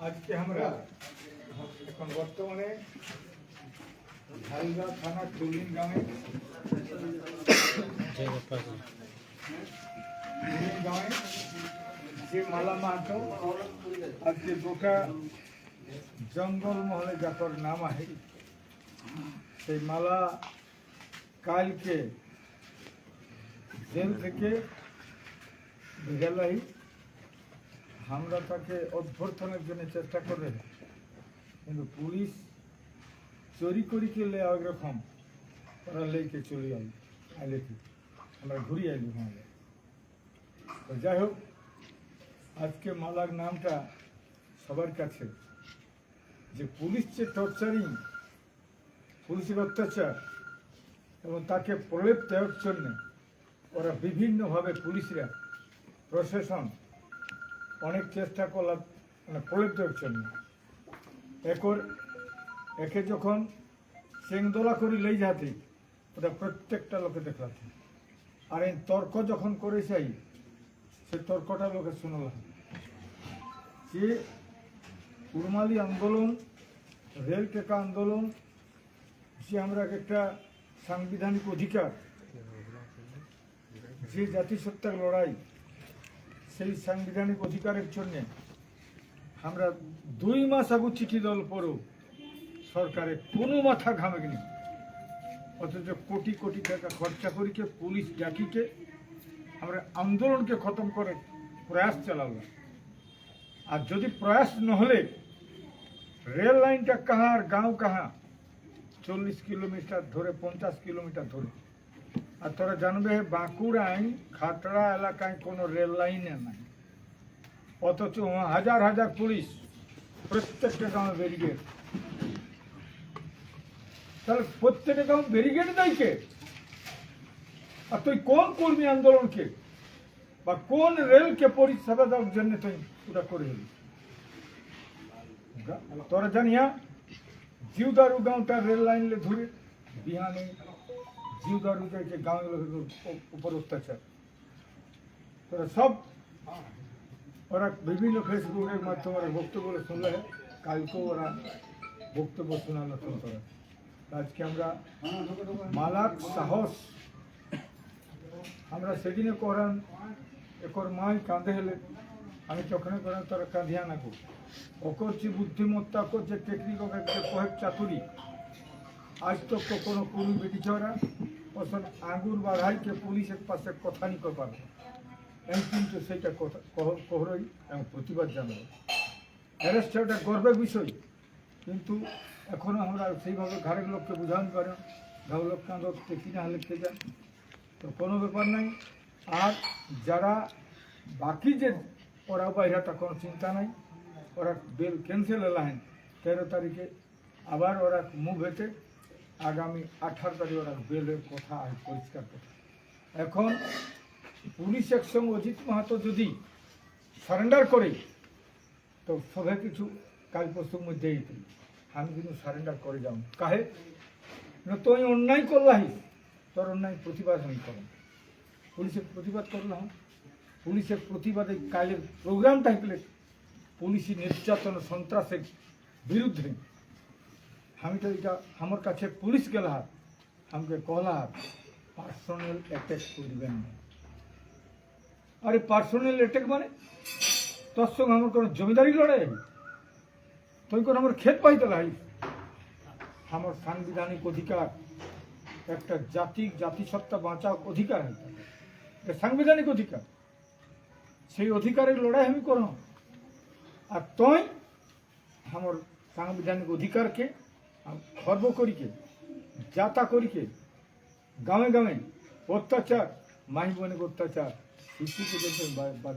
আজকে আমরা এখন বর্তমানে ঝালদা থানা টুলিন গ্রামে টুলিন গ্রামে যে মালা মাহাতো আজকে গোটা জঙ্গল মহলে যাকর নাম আহে সেই মালা কালকে জেল থেকে গেলাই আমরা তাকে অভ্যর্থনের জন্য চেষ্টা করে কিন্তু পুলিশ চুরি করি কেলে একরকম ওরা লেকে চলে আইল আইলে আমরা ঘুরি আইলি ওখানে তো যাই হোক, আজকে মালার নামটা সবার কাছে। যে পুলিশ যে টর্চারিং পুলিশের অত্যাচার, এবং তাকে প্রলেপ দেওয়ার জন্য ওরা বিভিন্নভাবে পুলিশরা প্রশাসন অনেক চেষ্টা করলাম মানে প্রলেপ দেওয়ার জন্য। একর একে যখন সেংদোলা করি লেই যাতে ওটা প্রত্যেকটা লোকে দেখলাম আর এই তর্ক যখন করে চাই, সে তর্কটা লোকে শুনলাম। যে উর্মালি আন্দোলন, রেল টেকা আন্দোলন, যে আমরা একটা সাংবিধানিক অধিকার, যে জাতিসত্তার লড়াই, সেই সাংবিধানিক অধিকারের জন্য আমরা দুই মাস আগু চিঠি দল পড়ো সরকারে কোনো মাথা ঘামেনি। অথচ কোটি কোটি টাকা খরচা করিকে পুলিশ ডাকিকে আমরা আন্দোলনকে খতম করে প্রয়াস চালালাম। আর যদি প্রয়াস নহলে রেল লাইনটা কাহা আর গাঁও কাহা? চল্লিশ কিলোমিটার ধরে, পঞ্চাশ কিলোমিটার ধরে। আর তোরা জানবে, বাঁকুড়ায় খাতড়া এলাকায় কোনো রেল লাইনে নাই। অথচ হাজার হাজার পুলিশ প্রত্যেকটা গাঁও ব্যারিগেড তাহলে প্রত্যেকটা গাঁও ব্যারিগেড দেয় কে? আর তুই কোন কর্মী আন্দোলনকে বা কোন রেলকে পরিষেবা দেওয়ার জন্য তুই ওটা করে হলি তোরা জানিয়া জিউদারু গাঁওটা রেল লাইনলে ধরে বিহানে জিউদারু যে গাঁও লোকের উপর অত্যাচার। তোরা সব ওরা বিভিন্ন ফেসবুকের মাধ্যমে ওরা বক্তব্য শুনলে, কালকেও ওরা বক্তব্য শোনালো তোরা আজকে আমরা মালার সাহস, আমরা সেদিনে করান একর মাই কাঁদে হেলে আমি করান তোরা কাঁদিয়া নাকু ওকর যে বুদ্ধিমত্তা ওকর যে টেকনিক কয়েক চাতুরি। আজ তো কোনো পুরী বেটি ছড়া ওসব আঙ্গুর বাধাইকে পুলিশের পাশে কথা নি পারে আমি কিন্তু সেইটা কথা কহ- কহরই এবং প্রতিবাদ জানাব। অ্যারেস্ট হওয়াটা গর্বের বিষয়, কিন্তু এখনও আমরা সেইভাবে ঘরের লোককে বুঝাতে পারেন ঘর লোক কিনা হলে কে যান তো কোনো ব্যাপার নাই। আর যারা বাকি যে ওরা বাইরাটা কোনো চিন্তা নাই। ওরা বেল ক্যান্সেল এলাহেন তেরো তারিখে আবার ওরা মুভ হেঁটে আগামী আঠারো তারিখ ওরা বেলের কথা পরিষ্কার কথা এখন পুলিশ একসঙ্গে অজিত মাহাতো যদি সারেন্ডার করে, তো সবে কিছু কাল পরশুর মধ্যেই তুই আমি কিন্তু সারেন্ডার করে যাও কাহে? না তুই অন্যায় করলাহি। তোর অন্যায় প্রতিবাদ আমি করো পুলিশের প্রতিবাদ করলাম। পুলিশের প্রতিবাদে কালের প্রোগ্রাম থাকলে পুলিশি নির্যাতন সন্ত্রাসের বিরুদ্ধে। আমি তো এটা আমার কাছে পুলিশ গেলা, আমাকে কহলা পার্সোনাল অ্যাটাক করবেন না। আরে পার্সোনাল অ্যাটাক মানে? তোর সঙ্গে আমার কোনো জমিদারি লড়াই তুই কোনো আমার ক্ষেত পাইতে লাই আমার সাংবিধানিক অধিকার, একটা জাতি, জাতিসত্তা বাঁচা অধিকার সাংবিধানিক অধিকার। সেই অধিকারের লড়াই আমি করো। আর তুই আমার সাংবিধানিক অধিকারকে খর্ব করিকে, যাতা করিকে গাঁয়ে গাঁয়ে অত্যাচার মাই বোনের অত্যাচার বাদ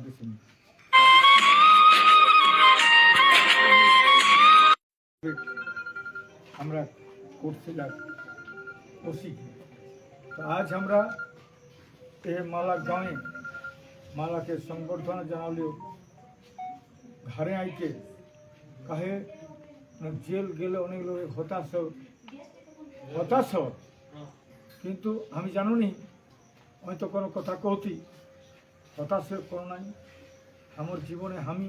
আমরা করছিলাম ওসি আজ আমরা এ মালা গাঁয়ে মালাকে সংবর্ধনা জানালেও ঘরে আইকে কাহে? জেল গেলে অনেক লোক হতাশ। হতাশ। কিন্তু আমি জানুনি হয়তো কোনো কথা কহতি হতাশের কোনো নাই। আমার জীবনে আমি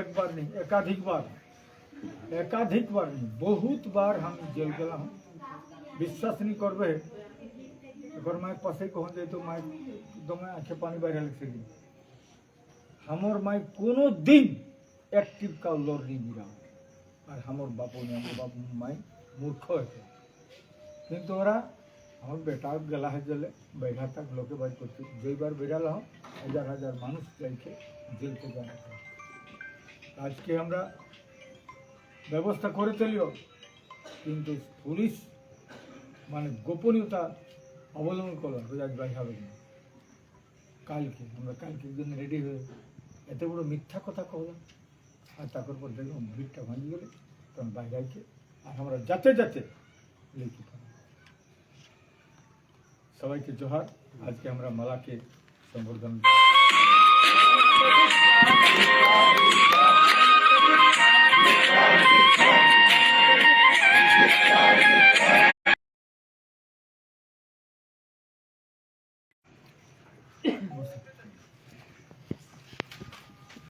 একবার নেই, একাধিকবার। একাধিকবার নেই, বহুতবার আমি জেল গেলাম। বিশ্বাস নি করবে? এবার মায়ের পাশে কখন যাই তো মায়ের দমে আছে পানি বাইরে লিখছে দিন আমার মাই কোনো দিন অ্যাক্টিভ কাউ লড় নি বিরাম আর আমার বাপু আমার বাপু মাই মূর্খ হয়েছে। কিন্তু ওরা আমার বেটা গেলা গেলে বেড়া তাক লোকে বাই করছে। যেইবার বেড়ালাম হাজার হাজার মানুষ চাইছে জেল থেকে আজকে আমরা ব্যবস্থা করে চলিও, কিন্তু পুলিশ মানে গোপনীয়তা অবলম্বন করল রোজাজ ভাই হবে না। কালকে, আমরা কালকের জন্য রেডি হয়ে এত বড় মিথ্যা কথা কহলাম আর তারপর পর দেখলাম ভিড়টা ভাঙি গেলে তখন বাইরে আইছে আর আমরা যাতে যাতে লিখিত। সবাইকে জোহার, আজকে আমরা মালাকে সম্বর্ধন বসে।